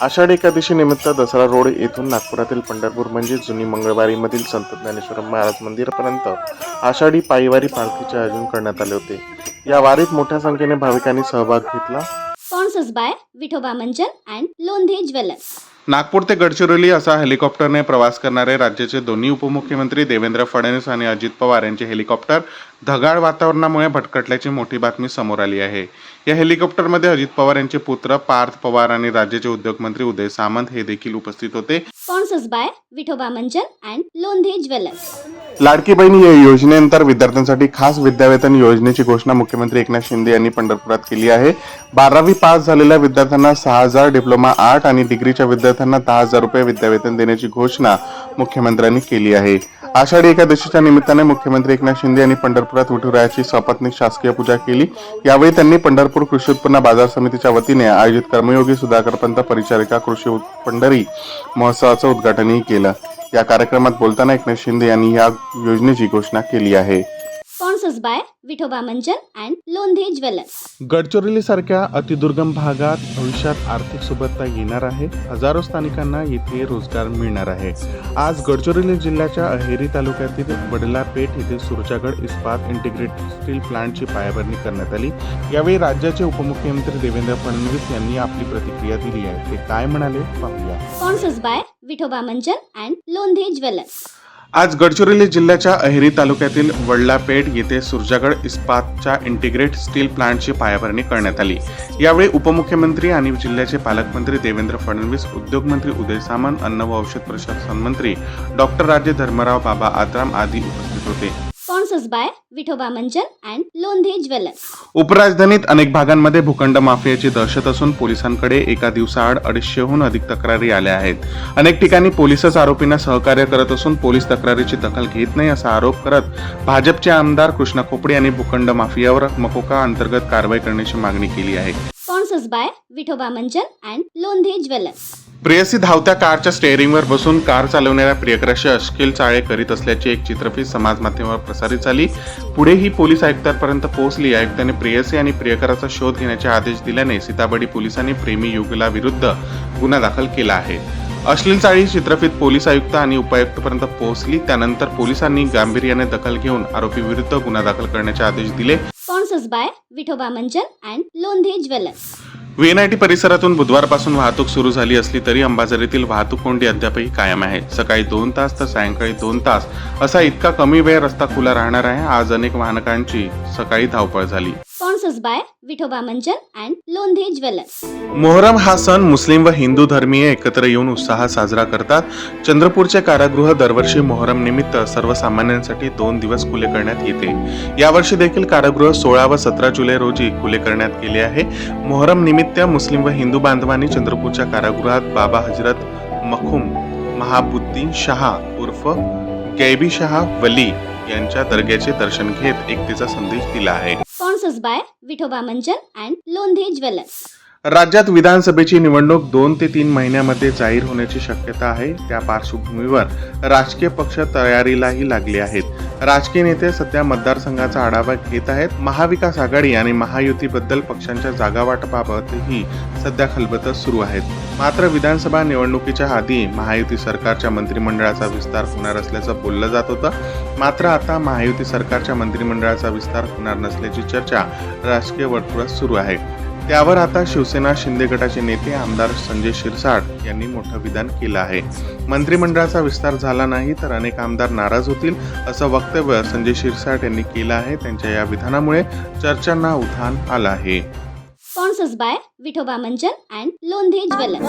आषाढी एकादशी निमित्त दसरा रोड येथून नागपुरातील पंढरपूर म्हणजे जुनी मंगळवारीमधील संत ज्ञानेश्वर महाराज मंदिरापर्यंत आषाढी पायवारी पालखीचे आयोजन करण्यात आले होते. या वारीत मोठ्या संख्येने भाविकांनी सहभाग घेतला. स्पॉन्सर्स बाय विठोबा मंजन अँड लोंधे ज्वेलर्स. नागपूर ते गडचिरोली असा हेलिकॉप्टरने प्रवास करणारे राज्याचे दोन्ही उपमुख्यमंत्री देवेंद्र फडणवीस आणि अजित पवार यांचे हेलिकॉप्टर ढगाळ वातावरणामुळे भटकटल्याची मोठी बातमी समोर आली आहे. या हेलिकॉप्टरमध्ये अजित पवार यांचे पुत्र पार्थ पवार आणि राज्याचे उद्योगमंत्री उदय सामंत हे देखील उपस्थित होते. स्पॉन्सर्स बाय विठोबा मंचन अँड लोंधे ज्वेलर्स. लाडकी बहीण या योजनेनंतर विद्यार्थ्यांसाठी खास विद्यावेतन योजनेची घोषणा मुख्यमंत्री एकनाथ शिंदे यांनी पंढरपुरात केली आहे. बारावी पास झालेल्या विद्यार्थ्यांना सहा हजार डिप्लोमा आठ आणि डिग्रीच्या विद्यार्थ्यांना दहा हजार रुपये विद्यावेतन देण्याची घोषणा मुख्यमंत्र्यांनी केली आहे. आषाढी एकादशीच्या निमित्ताने मुख्यमंत्री एकनाथ शिंदे यांनी पंढरपुरात विठुरायाची सपत्निक शासकीय पूजा केली. यावेळी त्यांनी पंढरपूर कृषी उत्पन्न बाजार समितीच्या वतीने आयोजित कर्मयोगी सुधाकर पंत परिचारिका कृषी पंढरी महोत्सवाचं उद्घाटनही केलं. या कार्यक्रमात बोलताना एकनाथ शिंदे यांनी या योजनेची घोषणा केली आहे. स्पॉन्सर्स बाय विठोबा मंचन अँड लोंधे ज्वेलर्स गडचिरोली सारख्या अतिदुर्गम भागात भविष्यात आर्थिक सुबत्ता येणार आहे. हजारो स्थानिकांना येथे रोजगार मिळणार आहे. आज गडचिरोली जिल्ह्याच्या अहेरी तालुक्यातील वडलापेठ येथे सुरजागड इस्पात इंटिग्रेटेड स्टील प्लांटची पायाभरणी करण्यात आली. यावेळी राज्याचे उपमुख्यमंत्री देवेंद्र फडणवीस यांनी आपली प्रतिक्रिया दिली आहे. ते काय म्हणाले पाहूया. स्पॉन्सर्स बाय विठोबा मंचन अँड लोंधे ज्वेलर्स आज गडचिरोली जिल्ह्याच्या अहेरी तालुक्यातील वडलापेठ येथे सुरजागड इस्पातच्या इंटिग्रेट स्टील प्लांटची पायाभरणी करण्यात आली. यावेळी उपमुख्यमंत्री आणि जिल्ह्याचे पालकमंत्री देवेंद्र फडणवीस उद्योगमंत्री उदय सामंत अन्न व औषध प्रशासन मंत्री डॉक्टर राजे धर्मराव बाबा आत्राम आदी उपस्थित होते. स्पॉन्सर्स बाय विठोबा मंचन अँड लोंधे ज्वेलर्स. उपराजधानीत अनेक भागांमध्ये भूखंड माफियाची दहशत असून पोलिसांकडे एका दिवसाआड अडीचशेहून अधिक तक्रारी आल्या आहेत. अनेक ठिकाणी पोलिसच आरोपींना सहकार्य करत असून पोलीस तक्रारीची दखल घेत नाही असा आरोप करत भाजपचे आमदार कृष्णा खोपडे यांनी भूखंड माफियावर मकोका अंतर्गत कारवाई करण्याची मागणी केली आहे. स्पॉन्सर्स बाय विठोबा मंचन अँड लोंधे ज्वेलर्स. प्रेयसी धावत्या कारच्या स्टेअरिंगवर बसून कार चालवणाऱ्या प्रियकराशी अश्किल चाळे करीत असल्याची एक चित्रफित समाज माध्यमावर प्रसारित झाली. पुढे ही पोलीस आयुक्तांपर्यंत पोहोचली. आयुक्तांनी प्रेयसी आणि प्रियकराचा शोध घेण्याचे आदेश दिल्याने सीताबडी पोलिसांनी प्रेमी युगला विरुद्ध गुन्हा दाखल केला आहे. अश्लील चाळी चित्रफित पोलीस आयुक्त आणि उपायुक्तपर्यंत पोहोचली. त्यानंतर पोलिसांनी गांभीर्याने दखल घेऊन आरोपी विरुद्ध गुन्हा दाखल करण्याचे आदेश दिले. बाय विठोबा मंचन अँड लोंधे ज्वेलर्स. व्हीएनआयटी परिसरातून बुधवारपासून वाहतूक सुरू झाली असली तरी अंबाझरीतील वाहतूक कोंडी अद्यापही कायम आहे. सकाळी दोन तास तर सायंकाळी दोन तास. असा इतका कमी वेळ रस्ता खुला राहणार आहे आज अनेक वाहनकांची सकाळी धावपळ झाली. स्पॉन्सर्स बाय विठोबा मंचन अँड लोंधे ज्वेलर्स मोहरम हा सण मुस्लिम व हिंदू धर्मीय एकत्र येऊन उत्साहात साजरा करतात. चंद्रपूरचे कारागृह दरवर्षी मोहरम निमित्त सर्वसामान्यांसाठी दोन दिवस खुले करण्यात येते. यावर्षी देखील कारागृह सोळा व सतरा जुलै रोजी खुले करण्यात गेले आहे. मोहरम निमित्त मुस्लिम व हिंदू बांधवांनी चंद्रपूरच्या कारागृहात बाबा हजरत मखूम महाबुद्दीन शहा उर्फ गैबी शहा वली यांच्या दर्ग्याचे दर्शन घेत एकतेचा संदेश दिला आहे. स्पॉन्सर्स बाय विठोबा मंचन अँड लोंधे ज्वेलर्स राज्यात विधानसभेची निवडणूक दोन ते तीन महिन्यामध्ये जाहीर होण्याची शक्यता आहे. त्या पार्श्वभूमीवर राजकीय पक्ष तयारीलाही लागले आहेत. राजकीय नेते सध्या मतदारसंघाचा आढावा घेत आहेत. महाविकास आघाडी आणि महायुतीबद्दल पक्षांच्या जागावाटपाबाबतही सध्या खलबतच सुरू आहेत. मात्र विधानसभा निवडणुकीच्या आधी महायुती सरकारच्या मंत्रिमंडळाचा विस्तार होणार असल्याचं बोललं जात होतं. मात्र आता महायुती सरकारच्या मंत्रिमंडळाचा विस्तार होणार नसल्याची चर्चा राजकीय वर्तुळात सुरू आहे. त्यावर आता शिवसेना शिंदे गटाचे नेते आमदार संजय शिरसाट यांनी मोठं विधान केलं आहे. मंत्रिमंडळाचा विस्तार झाला नाही तर अनेक आमदार नाराज होतील असं वक्तव्य संजय शिरसाट यांनी केलं आहे. त्यांच्या या विधानामुळे चर्चांना उधाण आलं आहे. स्पॉन्सर्स बाय विठोबा मंचन अँड लोंधे ज्वेलर्स.